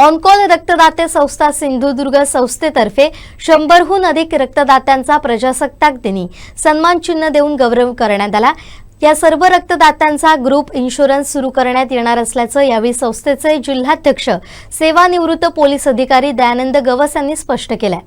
On call रक्तदाते संस्था सिंधुदुर्ग संस्थेतर्फे शंभरहून अधिक रक्तदात्यांचा प्रजासत्ताक दिनी सन्मान चिन्ह देऊन गौरव करण्यात आला. या सर्व रक्तदात्यांचा ग्रुप इन्शुरन्स सुरू करण्यात येणार असल्याचं यावेळी संस्थेचे जिल्हाध्यक्ष सेवानिवृत्त पोलीस अधिकारी दयानंद गवस यांनी स्पष्ट केलंय.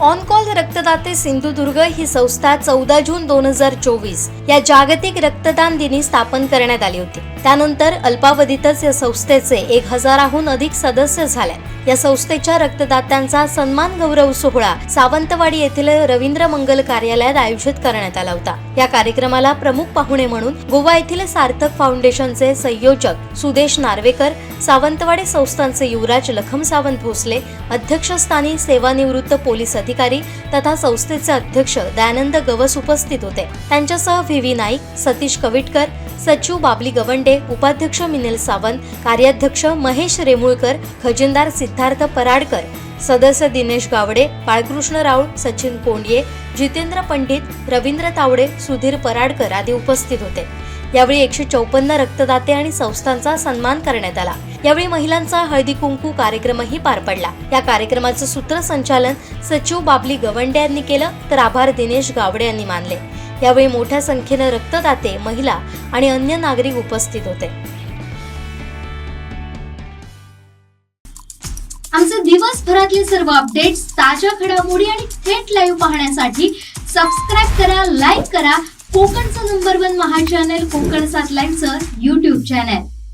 ऑनकॉल रक्तदाते सिंधुदुर्ग ही संस्था चौदा जून दोन हजार चोवीस या जागतिक रक्तदान दिनी स्थापन करण्यात आली होती. त्यानंतर अल्पावधीतच या संस्थेचे एक हजाराहून अधिक सदस्य झाले. या संस्थेच्या रक्तदात्यांचा सन्मान गौरव सोहळा सावंतवाडी येथील रवींद्र मंगल कार्यालयात आयोजित करण्यात आला होता. या कार्यक्रमाला प्रमुख पाहुणे म्हणून गोवा येथील सार्थक फाउंडेशनचे संयोजक सुदेश नार्वेकर सावंतवाडी संस्थांचे युवराज लखम सावंत भोसले अध्यक्षस्थानी सेवानिवृत्त पोलीस अधिकारी तथा संस्थेचे अध्यक्ष दयानंद गवस उपस्थित होते. त्यांच्यासह व्ही व्ही नाईक सतीश कविटकर सचिव बाबली गवंडे उपाध्यक्ष मिनिल सावंत कार्याध्यक्ष महेश रेमुळकर खजिनदार सिद्धार्थ पराडकर सदस्य दिनेश गावडे बाळकृष्ण राऊळ सचिन कोंडये जितेंद्र पंडित रवींद्र तावडे सुधीर पराडकर आदी उपस्थित होते. यावेळी एकशे चौपन्न रक्तदाते आणि संस्थांचा सन्मान करण्यात आला. यावेळी महिलांचा हळदी कुंकू कार्यक्रमही पार पडला. या कार्यक्रमाचं सूत्रसंचालन सचिव बाबली गवंडे यांनी केलं तर आभार दिनेश गावडे यांनी मानले. यावेळी मोठ्या संख्येनं रक्तदाते महिला आणि अन्य नागरिक उपस्थित होते. आमचे दिवसभरातले सर्व अपडेट्स ताज्या घडामोडी आणि थेट लाईव्ह पाहण्यासाठी सबस्क्राईब करा लाईक करा. कोकणचं नंबर वन महा चॅनल कोकण सात लाईनचं युट्यूब चॅनल